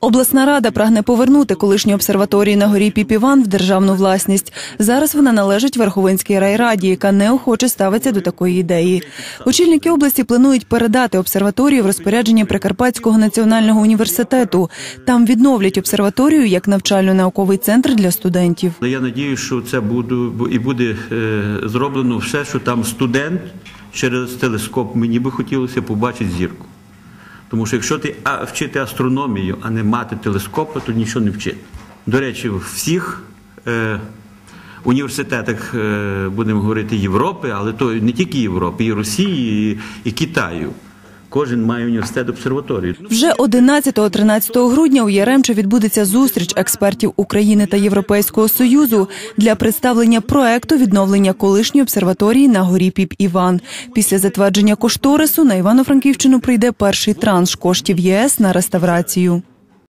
Обласна рада прагне повернути колишню обсерваторію на горі Піпіван в державну власність. Зараз вона належить Верховинській райраді, яка неохоче ставиться до такої ідеї. Очільники області планують передати обсерваторію в розпорядження Прикарпатського національного університету. Там відновлять обсерваторію як навчально-науковий центр для студентів. Я надію, що це буде і буде е, зроблено все, що там студент через телескоп мені би хотілося побачити зірку. Тому що якщо ти вчити астрономію, а не мати телескопа, то нічого не вчити. До речі, в всіх е, університетах, е, будемо говорити, Європи, але то не тільки Європи, і Росії, і, і Китаю. Кожен має університет обсерваторію. Вже 11-13 грудня у Яремче відбудеться зустріч експертів України та Європейського союзу для представлення проекту відновлення колишньої обсерваторії на горі Піп Іван. Після затвердження кошторису на Івано-Франківщину прийде перший транш коштів ЄС на реставрацію.